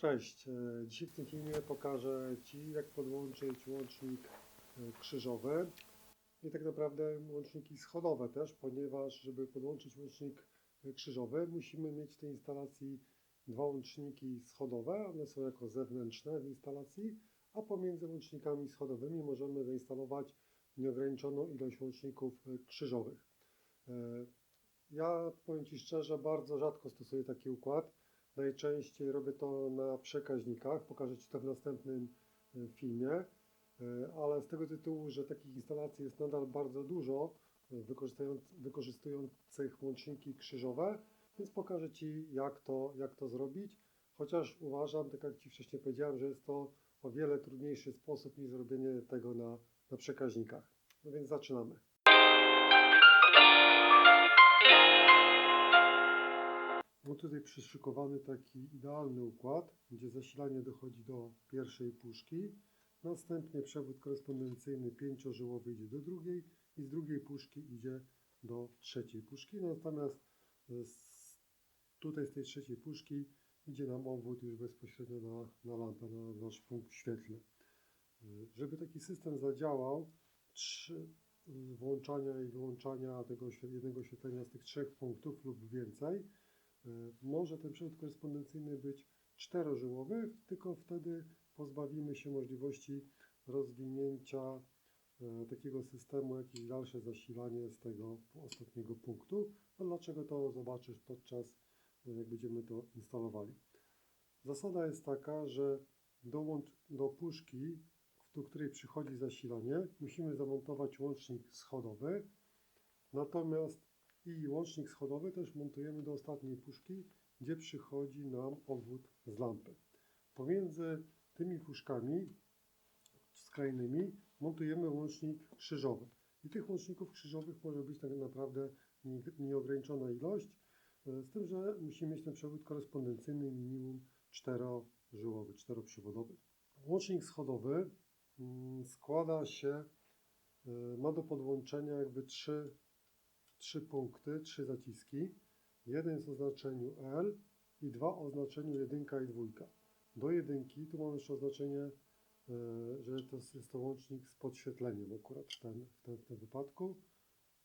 Cześć, e, dzisiaj w tym filmie pokażę Ci jak podłączyć łącznik e, krzyżowy i tak naprawdę łączniki schodowe też, ponieważ żeby podłączyć łącznik e, krzyżowy musimy mieć w tej instalacji dwa łączniki schodowe, one są jako zewnętrzne w instalacji, a pomiędzy łącznikami schodowymi możemy zainstalować nieograniczoną ilość łączników krzyżowych. Ja powiem Ci szczerze, bardzo rzadko stosuję taki układ. Najczęściej robię to na przekaźnikach, pokażę Ci to w następnym e, filmie, E, ale z tego tytułu, że takich instalacji jest nadal bardzo dużo, e, wykorzystując, wykorzystujących łączniki krzyżowe, więc pokażę Ci jak to, jak to zrobić, chociaż uważam, tak jak Ci wcześniej powiedziałem, że jest to o wiele trudniejszy sposób niż zrobienie tego na, na przekaźnikach. No więc zaczynamy. Mam tutaj przyszykowany taki idealny układ, gdzie zasilanie dochodzi do pierwszej puszki, następnie przewód korespondencyjny pięciożyłowy idzie do drugiej i z drugiej puszki idzie do trzeciej puszki, natomiast z, tutaj z tej trzeciej puszki idzie nam obwód już bezpośrednio na, na lampę, na nasz punkt świetlny. Y, Żeby taki system zadziałał, trzy włączania i wyłączania tego jednego oświetlenia z tych trzech punktów lub więcej, może ten przewód korespondencyjny być czterożyłowy, tylko wtedy pozbawimy się możliwości rozwinięcia e, takiego systemu, jakieś dalsze zasilanie z tego ostatniego punktu. A dlaczego to zobaczysz podczas, e, jak będziemy to instalowali. Zasada jest taka, że do, łącz- do puszki, do której przychodzi zasilanie, musimy zamontować łącznik schodowy, natomiast i łącznik schodowy też montujemy do ostatniej puszki, gdzie przychodzi nam obwód z lampy. Pomiędzy tymi puszkami skrajnymi montujemy łącznik krzyżowy. I tych łączników krzyżowych może być tak naprawdę nie- nieograniczona ilość, e, z tym, że musimy mieć ten przewód korespondencyjny minimum czterożyłowy, czteroprzewodowy. Łącznik schodowy mm, składa się, e, ma do podłączenia jakby trzy trzy punkty, trzy zaciski. Jeden jest o znaczeniu L i dwa o znaczeniu jedynka i dwójka. Do jedynki tu mamy jeszcze oznaczenie, e, że to jest, to łącznik z podświetleniem akurat w, w, w tym wypadku.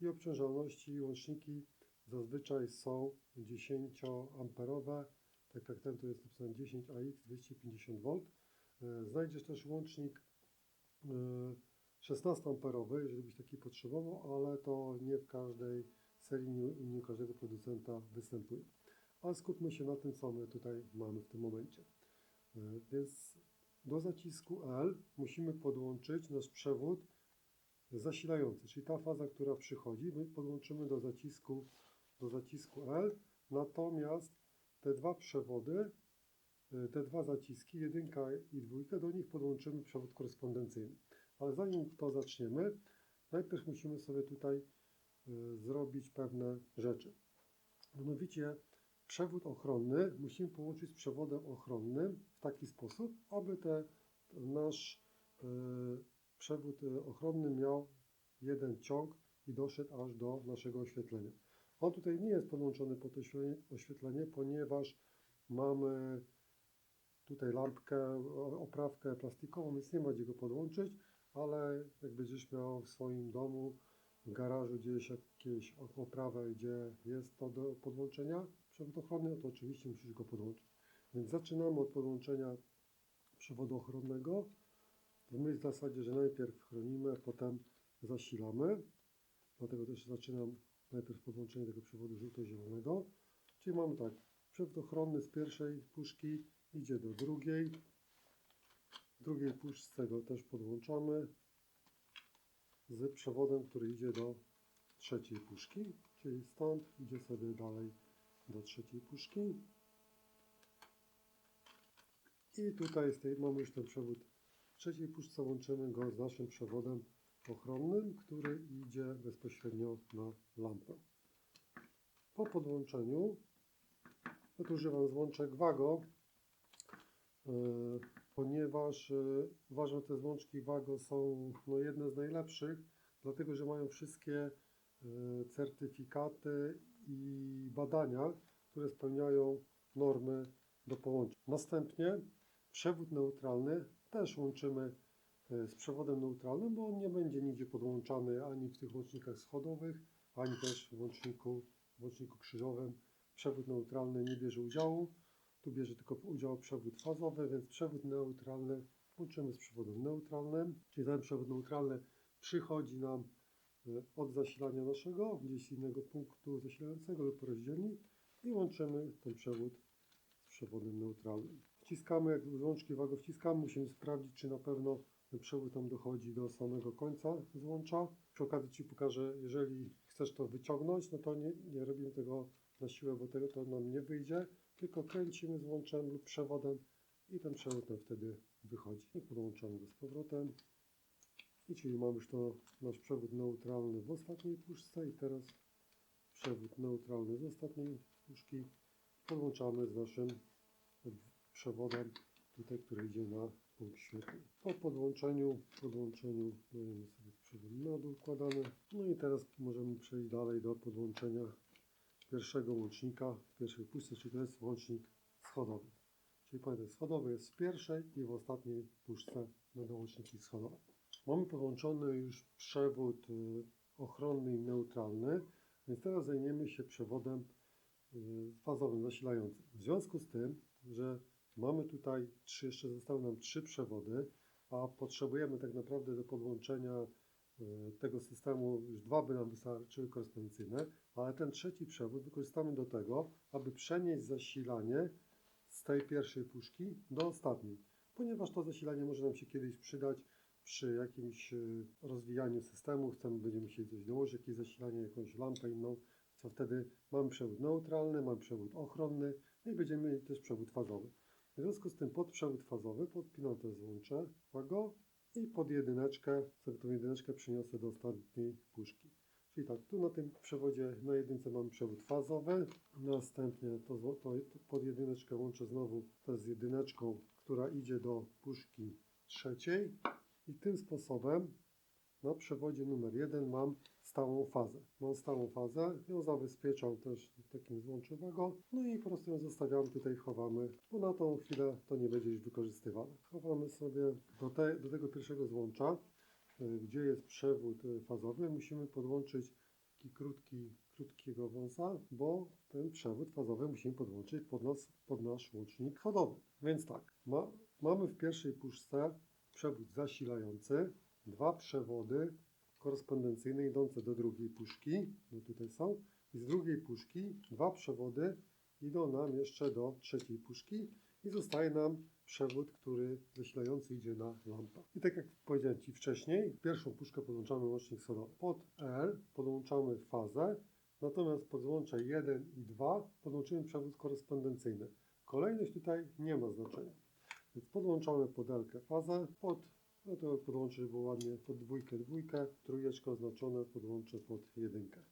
I obciążalności łączniki zazwyczaj są 10 amperowe, tak jak ten tu jest napisane 10 AX 250V. E, Znajdziesz też łącznik e, 16 amperowy, jeżeli byś taki potrzebował, ale to nie w każdej serii, nie, u każdego producenta występuje. Ale skupmy się na tym, co my tutaj mamy w tym momencie. E, Więc do zacisku L musimy podłączyć nasz przewód zasilający, czyli ta faza, która przychodzi, my podłączymy do zacisku, do zacisku L, natomiast te dwa przewody, e, te dwa zaciski, jedynka i dwójka, do nich podłączymy przewód korespondencyjny. Ale zanim to zaczniemy, najpierw musimy sobie tutaj y, zrobić pewne rzeczy. Mianowicie przewód ochronny musimy połączyć z przewodem ochronnym w taki sposób, aby te, nasz y, przewód y, ochronny miał jeden ciąg i doszedł aż do naszego oświetlenia. On tutaj nie jest podłączony pod oświetlenie, ponieważ mamy tutaj lampkę, oprawkę plastikową, więc nie ma gdzie go podłączyć ale jak będziesz miał w swoim domu, w garażu gdzieś jakieś oprawę, gdzie jest to do podłączenia przewód ochronny, to oczywiście musisz go podłączyć. Więc zaczynamy od podłączenia przewodu ochronnego. W myśl w zasadzie, że najpierw chronimy, a potem zasilamy. Dlatego też zaczynam najpierw podłączenie tego przewodu żółto-zielonego. Czyli mamy tak, przewód ochronny z pierwszej puszki idzie do drugiej, drugiej puszce go też podłączamy z przewodem, który idzie do trzeciej puszki, czyli stąd idzie sobie dalej do trzeciej puszki. I tutaj z tej, mamy już ten przewód w trzeciej puszce, łączymy go z naszym przewodem ochronnym, który idzie bezpośrednio na lampę. Po podłączeniu, tu używam złączek Wago, yy, ponieważ uważam, że te złączki Wago są no, jedne z najlepszych, dlatego że mają wszystkie y, certyfikaty i badania, które spełniają normy do połączeń. Następnie przewód neutralny też łączymy e, z przewodem neutralnym, bo on nie będzie nigdzie podłączany ani w tych łącznikach schodowych, ani też w łączniku, w łączniku krzyżowym. Przewód neutralny nie bierze udziału, tu bierze tylko udział przewód fazowy, więc przewód neutralny łączymy z przewodem neutralnym, czyli ten przewód neutralny przychodzi nam e, od zasilania naszego, gdzieś innego punktu zasilającego lub rozdzielni i łączymy ten przewód z przewodem neutralnym. Wciskamy, jak złączki wago wciskamy, musimy sprawdzić, czy na pewno ten przewód nam dochodzi do samego końca złącza. Przy okazji Ci pokażę, jeżeli chcesz to wyciągnąć, no to nie, nie robimy tego na siłę, bo tego to nam nie wyjdzie, tylko kręcimy złączem lub przewodem i ten przewód nam wtedy wychodzi. I podłączamy go z powrotem. I czyli mamy już to nasz przewód neutralny w ostatniej puszce i teraz przewód neutralny z ostatniej puszki podłączamy z naszym przewodem tutaj, który idzie na punkt świetny. Po podłączeniu, podłączeniu dajemy sobie przewód na dół. No i teraz możemy przejść dalej do podłączenia pierwszego łącznika pierwszej puszce, czyli to jest łącznik schodowy. Czyli pamiętaj, schodowy jest w pierwszej i w ostatniej puszce będą łączniki schodowe. Mamy podłączony już przewód y, ochronny i neutralny, więc teraz zajmiemy się przewodem y, fazowym, zasilającym. W związku z tym, że mamy tutaj trzy, jeszcze zostały nam trzy przewody, a potrzebujemy tak naprawdę do podłączenia y, tego systemu, już dwa by nam wystarczyły korespondencyjne, ale ten trzeci przewód wykorzystamy do tego, aby przenieść zasilanie z tej pierwszej puszki do ostatniej, ponieważ to zasilanie może nam się kiedyś przydać przy jakimś y, rozwijaniu systemu, chcemy, będziemy chcieli coś dołożyć, jakieś zasilanie, jakąś lampę inną, co wtedy mamy przewód neutralny, mamy przewód ochronny no i będziemy mieli też przewód fazowy. W związku z tym pod przewód fazowy podpinam to złącze, go i pod jedyneczkę, sobie tą jedyneczkę przyniosę do ostatniej puszki. Czyli tak, tu na tym przewodzie na jedynce mamy przewód fazowy, następnie to, to pod jedyneczkę łączę znowu to z jedyneczką, która idzie do puszki trzeciej i tym sposobem na przewodzie numer 1 mam stałą fazę. Mam stałą fazę, ją zabezpieczam też takim złączem no i po prostu ją zostawiamy tutaj, chowamy, bo na tą chwilę to nie będzie już wykorzystywane. Chowamy sobie do, te, do tego pierwszego złącza, gdzie jest przewód y, fazowy, musimy podłączyć taki krótki, krótkiego wąsa, bo ten przewód fazowy musimy podłączyć pod, nas, pod nasz łącznik chodowy. Więc tak, ma, mamy w pierwszej puszce przewód zasilający, dwa przewody korespondencyjne idące do drugiej puszki, no tutaj są, i z drugiej puszki dwa przewody idą nam jeszcze do trzeciej puszki i zostaje nam przewód, który zasilający idzie na lampę. I tak jak powiedziałem Ci wcześniej, pierwszą puszkę podłączamy łącznik sodowy. Pod L podłączamy fazę, natomiast pod złącze 1 i 2 podłączymy przewód korespondencyjny. Kolejność tutaj nie ma znaczenia. Więc podłączamy pod L fazę, pod no to podłączę, było ładnie pod dwójkę, dwójkę, trójeczkę oznaczone podłączę pod jedynkę.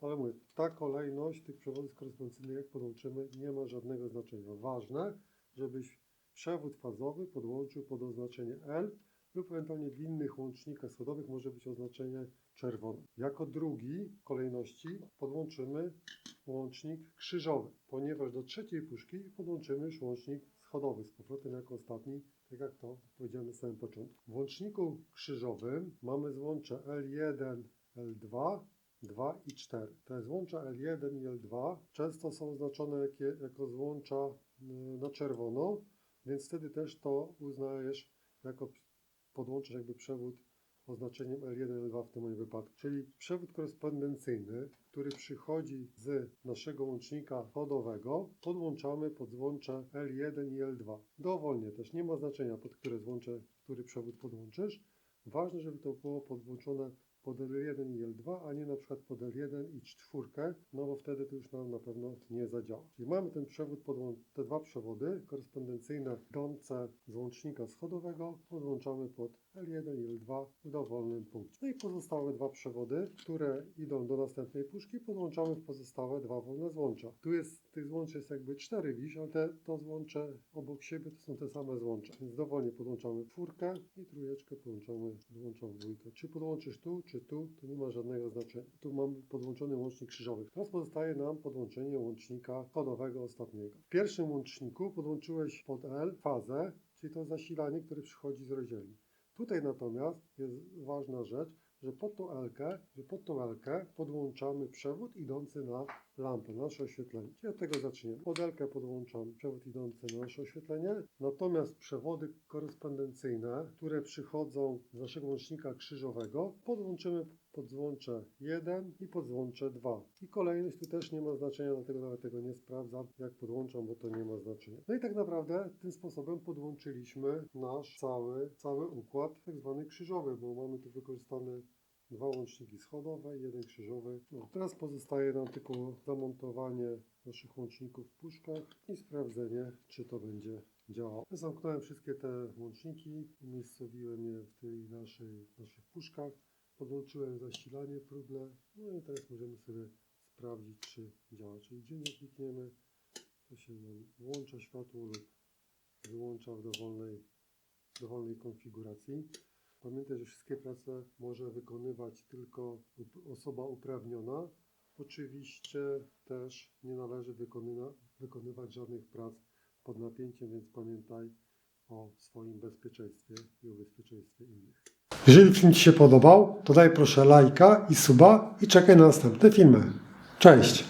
Ale mówię, ta kolejność tych przewodów korespondencyjnych, jak podłączymy, nie ma żadnego znaczenia. Ważne, żebyś przewód fazowy podłączył pod oznaczenie L lub ewentualnie w innych łącznikach schodowych może być oznaczenie czerwone. Jako drugi w kolejności podłączymy łącznik krzyżowy, ponieważ do trzeciej puszki podłączymy już łącznik schodowy z powrotem jako ostatni, tak jak to powiedziałem na samym początku. W łączniku krzyżowym mamy złącze L1, L2, 2 i 4. Te złącza L1 i L2 często są oznaczone jako złącza y, na czerwono, więc wtedy też to uznajesz jako podłączysz jakby przewód oznaczeniem L1, L2 w tym moim wypadku. Czyli przewód korespondencyjny, który przychodzi z naszego łącznika chodowego, podłączamy pod złącze L1 i L2. Dowolnie też, nie ma znaczenia pod które złącze, który przewód podłączysz. Ważne, żeby to było podłączone pod L1 i L2, a nie na przykład pod L1 i 4, no bo wtedy to już nam na pewno nie zadziała. Czyli mamy ten przewód, podłą- te dwa przewody korespondencyjne idące z łącznika schodowego, podłączamy pod L1 i L2 w dowolnym punkcie. No i pozostałe dwa przewody, które idą do następnej puszki, podłączamy w pozostałe dwa wolne złącza. Tu jest, tych złącz jest jakby cztery wiś, ale te, to złącze obok siebie to są te same złącza. Więc dowolnie podłączamy czwórkę i trójeczkę podłączamy, podłączamy dwójkę. Czy podłączysz tu, czy czy tu, to nie ma żadnego znaczenia. Tu mamy podłączony łącznik krzyżowy. Teraz pozostaje nam podłączenie łącznika kodowego ostatniego. W pierwszym łączniku podłączyłeś pod L fazę, czyli to zasilanie, które przychodzi z rozdzielni. Tutaj natomiast jest ważna rzecz, że pod tą L-kę, że pod tą L-kę podłączamy przewód idący na lampę, na nasze oświetlenie. Od tego zaczniemy. Pod L-kę podłączam przewód idący na nasze oświetlenie, natomiast przewody korespondencyjne, które przychodzą z naszego łącznika krzyżowego, podłączymy pod złącze 1 i pod złącze 2. I kolejność tu też nie ma znaczenia, dlatego nawet tego nie sprawdzam, jak podłączam, bo to nie ma znaczenia. No i tak naprawdę tym sposobem podłączyliśmy nasz cały, cały układ tak zwany krzyżowy, bo mamy tu wykorzystane dwa łączniki schodowe, jeden krzyżowy. No, teraz pozostaje nam tylko zamontowanie naszych łączników w puszkach i sprawdzenie, czy to będzie działało. Zamknąłem wszystkie te łączniki, umiejscowiłem je w tej naszej, naszych puszkach, podłączyłem zasilanie próbne, no i teraz możemy sobie sprawdzić, czy działa. Czyli gdzie nie klikniemy, to się nam włącza światło lub wyłącza w dowolnej, dowolnej konfiguracji. Pamiętaj, że wszystkie prace może wykonywać tylko osoba uprawniona. Oczywiście też nie należy wykonyna, wykonywać żadnych prac pod napięciem, więc pamiętaj o swoim bezpieczeństwie i o bezpieczeństwie innych. Jeżeli film Ci się podobał, to daj proszę lajka i suba i czekaj na następne filmy. Cześć!